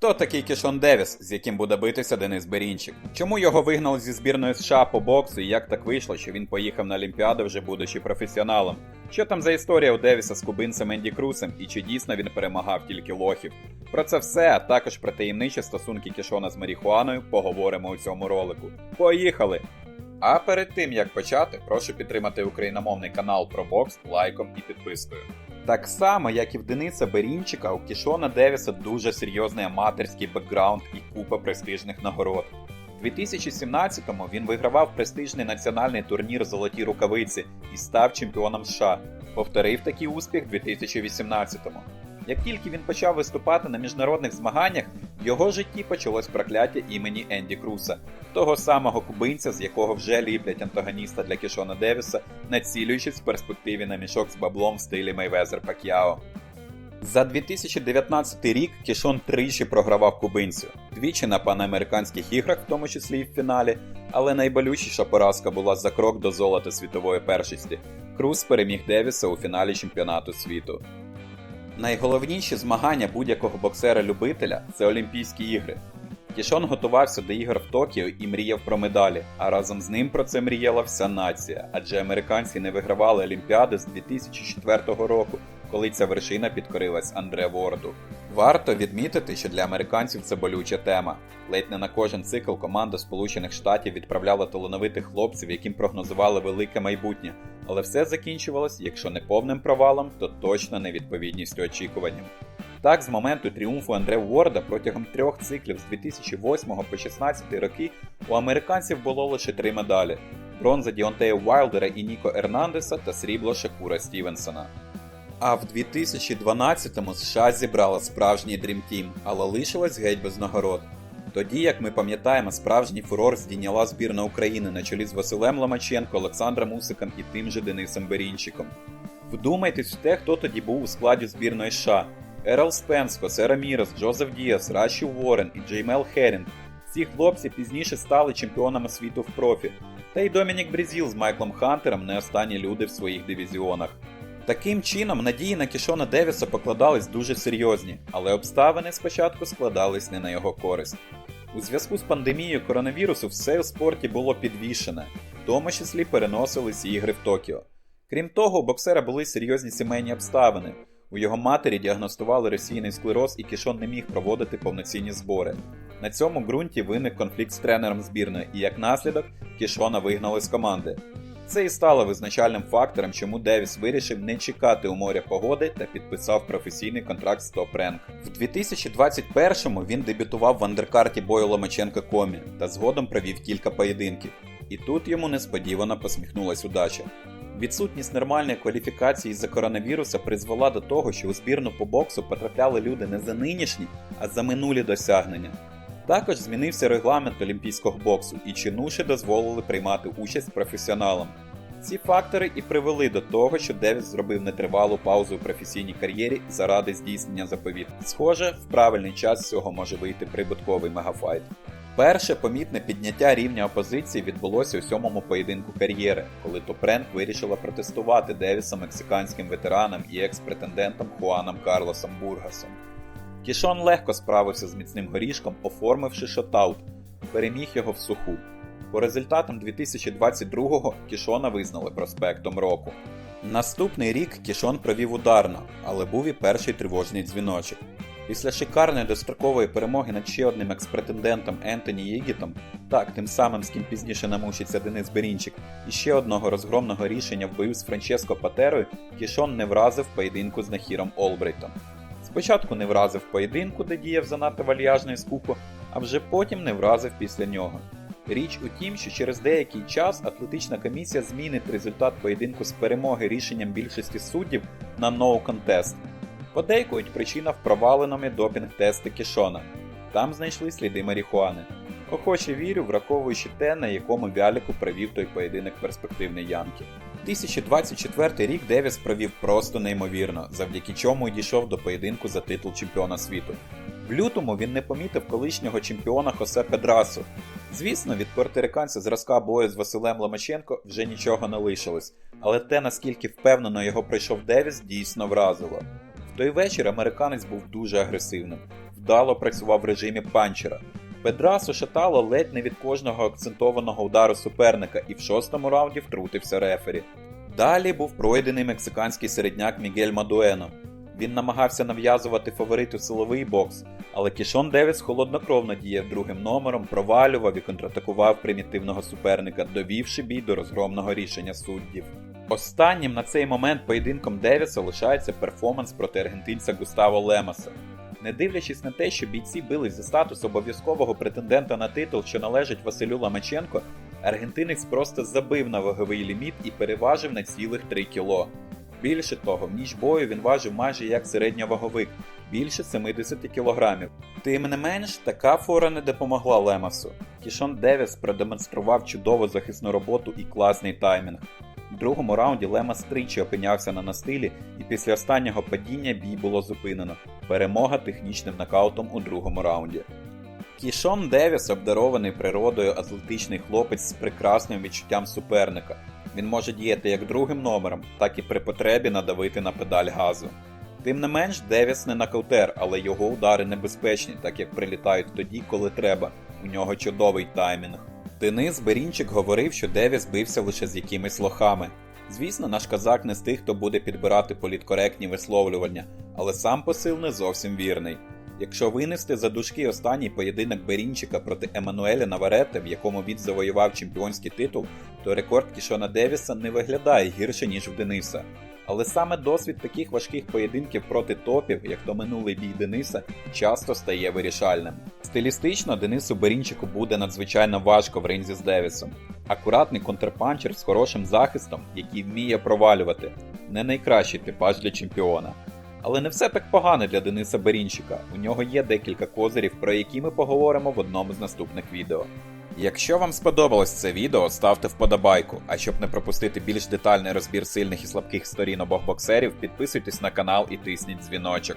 Хто такий Кішон Девіс, з яким буде битися Денис Берінчик? Чому його вигнали зі збірної США по боксу і як так вийшло, що він поїхав на Олімпіаду вже будучи професіоналом? Що там за історія у Девіса з кубинцем Енді Крусем і чи дійсно він перемагав тільки лохів? Про це все, а також про таємничі стосунки Кішона з марихуаною поговоримо у цьому ролику. Поїхали! А перед тим як почати, прошу підтримати україномовний канал про бокс лайком і підпискою. Так само, як і в Дениса Берінчика, у Кішона Девіса дуже серйозний аматорський бекграунд і купа престижних нагород. У 2017-му він вигравав престижний національний турнір Золоті рукавиці і став чемпіоном США. Повторив такий успіх у 2018-му. Як тільки він почав виступати на міжнародних змаганнях, в його житті почалось прокляття імені Енді Круса, того самого кубинця, з якого вже ліплять антагоніста для Кішона Девіса, націлюючись в перспективі на мішок з баблом в стилі Мейвезер Пак'яо. За 2019 рік Кішон тричі програвав кубинцю, двічі на панамериканських іграх, в тому числі і в фіналі, але найболючіша поразка була за крок до золота світової першості. Круз переміг Девіса у фіналі чемпіонату світу. Найголовніші змагання будь-якого боксера-любителя це Олімпійські ігри. Кішон готувався до ігор в Токіо і мріяв про медалі, а разом з ним про це мріяла вся нація, адже американці не вигравали Олімпіади з 2004 року, коли ця вершина підкорилась Андре Ворду. Варто відмітити, що для американців це болюча тема. Ледь не на кожен цикл команда Сполучених Штатів відправляла талановитих хлопців, яким прогнозували велике майбутнє, але все закінчувалось, якщо не повним провалом, то точно невідповідністю очікуванням. Так, з моменту тріумфу Андре Уорда протягом трьох циклів з 2008 по 2016 роки у американців було лише три медалі: бронза Діонтея Уайлдера і Ніко Ернандеса та срібло Шакура Стівенсона. А в 2012-му США зібрала справжній Dream Team, але лишилась геть без нагород. Тоді, як ми пам'ятаємо, справжній фурор здійняла збірна України на чолі з Василем Ломаченко, Олександром Усиком і тим же Денисом Берінчиком. Вдумайтесь в те, хто тоді був у складі збірної США. Ерл Спенс, Хосе Рамірес, Джозеф Діас, Раші Уоррен і Джеймел Херінг. Ці хлопці пізніше стали чемпіонами світу в профі. Та й Домінік Брізіл з Майклом Хантером не останні люди в своїх дивізіонах. Таким чином, надії на Кішона Девіса покладались дуже серйозні, але обставини спочатку складались не на його користь. У зв'язку з пандемією коронавірусу все у спорті було підвішене, в тому числі переносились ігри в Токіо. Крім того, у боксера були серйозні сімейні обставини. У його матері діагностували російний склероз і Кішон не міг проводити повноцінні збори. На цьому ґрунті виник конфлікт з тренером збірної, і як наслідок Кішона вигнали з команди. Це і стало визначальним фактором, чому Девіс вирішив не чекати у моря погоди та підписав професійний контракт з Top Rank. В 2021-му він дебютував в андеркарті бою Ломаченка Комі та згодом провів кілька поєдинків. І тут йому несподівано посміхнулась удача. Відсутність нормальної кваліфікації з-за коронавіруса призвела до того, що у збірну по боксу потрапляли люди не за нинішні, а за минулі досягнення. Також змінився регламент олімпійського боксу, і чинуші дозволили приймати участь професіоналам. Ці фактори і привели до того, що Девіс зробив нетривалу паузу у професійній кар'єрі заради здійснення заповіту. Схоже, в правильний час з цього може вийти прибутковий мегафайт. Перше помітне підняття рівня опозиції відбулося у сьомому поєдинку кар'єри, коли Топренк вирішила протестувати Девіса мексиканським ветеранам і екс-претендентом Хуаном Карлосом Бургасом. Кішон легко справився з міцним горішком, оформивши шотаут, переміг його в суху. По результатам 2022-го Кішона визнали проспектом року. Наступний рік Кішон провів ударно, але був і перший тривожний дзвіночок. Після шикарної дострокової перемоги над ще одним експретендентом Ентоні Єгітом, так, тим самим, з ким пізніше намучиться Денис Берінчик, і ще одного розгромного рішення в бою з Франческо Патерою, Кішон не вразив поєдинку з Нахіром Олбрейтом. Спочатку не вразив поєдинку, де діяв занадто вальяжно і скупо, а вже потім не вразив після нього. Річ у тім, що через деякий час атлетична комісія змінить результат поєдинку з перемоги рішенням більшості суддів на contest. Подейкують причина в проваленому допінг-тести Кішона. Там знайшли сліди марихуани. Охоче вірю, враховуючи те, на якому Вяліку провів той поєдинок перспективний Янки. 2024 рік Девіс провів просто неймовірно, завдяки чому й дійшов до поєдинку за титул чемпіона світу. В лютому він не помітив колишнього чемпіона Хосе Педрасу. Звісно, від пуерториканця зразка бою з Василем Ломаченко вже нічого не лишилось, але те, наскільки впевнено його пройшов Девіс, дійсно вразило. В той вечір американець був дуже агресивним. вдало працював в режимі панчера. Педрасу шатало ледь не від кожного акцентованого удару суперника, і в шостому раунді втрутився рефері. Далі був пройдений мексиканський середняк Мігель Мадуено. Він намагався нав'язувати фавориту силовий бокс, але Кішон Девіс холоднокровно діяв другим номером, провалював і контратакував примітивного суперника, довівши бій до розгромного рішення суддів. Останнім на цей момент поєдинком Девіса лишається перформанс проти аргентинця Густаво Лемоса. Не дивлячись на те, що бійці бились за статус обов'язкового претендента на титул, що належить Василю Ламаченко, аргентинець просто забив на ваговий ліміт і переважив на цілих 3 кіло. Більше того, в ніч бою він важив майже як середньоваговик, більше 70 кілограмів. Тим не менш, така фора не допомогла Лемасу. Кішон Девіс продемонстрував чудову захисну роботу і класний таймінг. У другому раунді Лемас тричі опинявся на настилі, і після останнього падіння бій було зупинено. Перемога технічним нокаутом у другому раунді. Кішон Девіс обдарований природою атлетичний хлопець з прекрасним відчуттям суперника. Він може діяти як другим номером, так і при потребі надавити на педаль газу. Тим не менш, Девіс не нокаутер, але його удари небезпечні, так як прилітають тоді, коли треба. У нього чудовий таймінг. Денис Берінчик говорив, що Девіс бився лише з якимись лохами. Звісно, наш казак не з тих, хто буде підбирати політкоректні висловлювання, але сам посил не зовсім вірний. Якщо винести за дужки останній поєдинок Берінчика проти Еммануеля Наварете, в якому він завоював чемпіонський титул, то рекорд Кішона Девіса не виглядає гірше, ніж в Дениса. Але саме досвід таких важких поєдинків проти топів, як то минулий бій Дениса, часто стає вирішальним. Стилістично Денису Берінчику буде надзвичайно важко в ринзі з Девісом. Акуратний контрпанчер з хорошим захистом, який вміє провалювати, не найкращий типаж для чемпіона. Але не все так погано для Дениса Берінчика. У нього є декілька козирів, про які ми поговоримо в одному з наступних відео. Якщо вам сподобалось це відео, ставте вподобайку. А щоб не пропустити більш детальний розбір сильних і слабких сторін обох боксерів, підписуйтесь на канал і тисніть дзвіночок.